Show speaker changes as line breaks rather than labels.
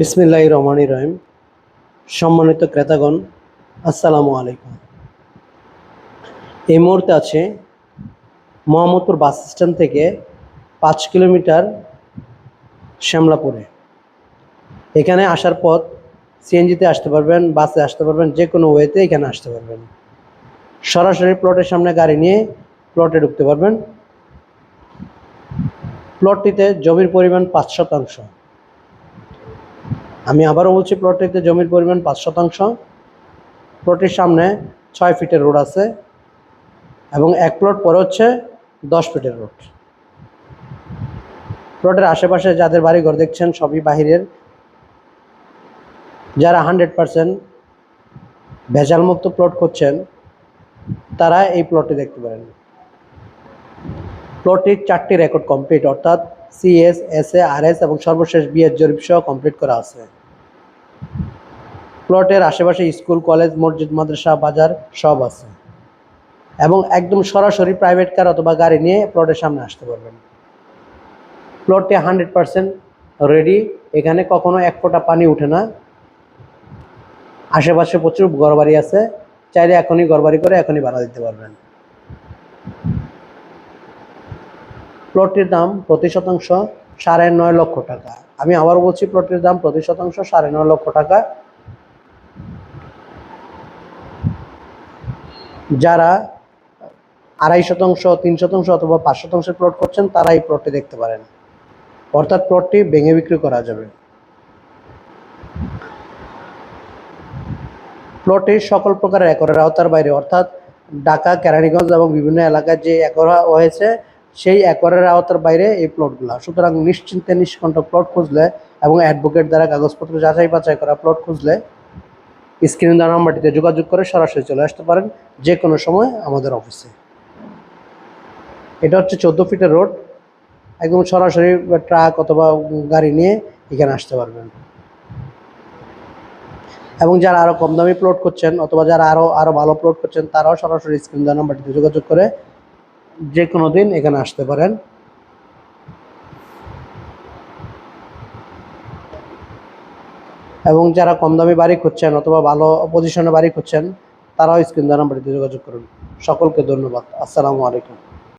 বিসমিল্লাহ রহমান রহিম। সম্মানিত ক্রেতাগণ, আসসালামু আলাইকুম। এই মুহূর্তে আছে মোহাম্মদপুর বাস স্ট্যান্ড থেকে পাঁচ কিলোমিটার শ্যামলাপুরে। এখানে আসার পথ সিএনজিতে আসতে পারবেন, বাসে আসতে পারবেন, যে কোনো ওয়েতে এখানে আসতে পারবেন। সরাসরি প্লটের সামনে গাড়ি নিয়ে প্লটে ঢুকতে পারবেন। প্লটটিতে জমির পরিমাণ পাঁচ শতাংশ। আমি আবারও বলছি প্লটটিতে জমির পরিমাণ পাঁচ শতাংশ। প্লটের সামনে ছয় ফিটের রোড আছে এবং এক প্লট পরে হচ্ছে দশ ফিটের রোড। প্লটের আশেপাশে যাদের বাড়ি ঘর দেখছেন, সবই বাহিরের। যারা হান্ড্রেড পারসেন্ট ভেজালমুক্ত প্লট করছেন তারা এই প্লটটি দেখতে পারেন। প্লটটির চারটি রেকর্ড কমপ্লিট অর্থাৎ CS S A R S এবং সর্বশেষ বিএস জরিপ সহ কমপ্লিট করা আছে। প্লটের আশেপাশে স্কুল, কলেজ, মসজিদ, মাদ্রাসা, বাজার সব আছে। এবং একদম সরাসরি প্রাইভেট কার অথবা গাড়ি নিয়ে প্লটের সামনে আসতে পারবেন। প্লটটি হান্ড্রেড পারসেন্ট রেডি এখানে কখনো এক ফোঁটা পানি উঠে না। আশেপাশে প্রচুর ঘরবাড়ি আছে। চাইলে এখনই ঘরবাড়ি করে এখনই ভাড়া দিতে পারবেন। প্লটটির দাম প্রতি শতাংশ সাড়ে নয় লক্ষ টাকা। আমি আবার বলছি, প্লটটির দাম প্রতি শতাংশ সাড়ে নয় লক্ষ টাকা। যারা আড়াই শতাংশ, তিন শতাংশ অথবা পাঁচ শতাংশের প্লট করছেন তারা এই প্লটটি দেখতে পারেন। অর্থাৎ প্লটটি ভেঙে বিক্রি করা যাবে। প্লটটি সকল প্রকারের একরের আওতার বাইরে, অর্থাৎ ঢাকা, কেরানীগঞ্জ এবং বিভিন্ন এলাকায় যে একর হয়েছে, সেই একরের আওতার বাইরে এই প্লটগুলো সুতরাং নিশ্চিন্তে নিষ্কণ্ঠ প্লট খুঁজলে এবং অ্যাডভোকেট দ্বারা কাগজপত্র যাচাই বাছাই করা প্লট খুঁজলে স্ক্রিন দেওয়া নাম্বারটিতে যোগাযোগ করে সরাসরি চলে আসতে পারেন যে কোনো সময় আমাদের অফিসে। এটা হচ্ছে চোদ্দ ফিটের রোড। একদম সরাসরি ট্রাক অথবা গাড়ি নিয়ে এখানে আসতে পারবেন। এবং যারা আরও কম দামি প্লট করছেন অথবা যারা আরও আরও ভালো প্লট করছেন, তারাও সরাসরি স্ক্রিন দেওয়া নাম্বারটিতে যোগাযোগ করে যে কোনো দিন এখানে আসতে পারেন। এবং যারা কম দামি বাড়ি খুঁজছেন অথবা ভালো পজিশনে বাড়ি খুঁজছেন, তারাও স্ক্রিন দ্বারা নাম্বারটিতে যোগাযোগ করুন। সকলকে ধন্যবাদ। আসসালামু আলাইকুম।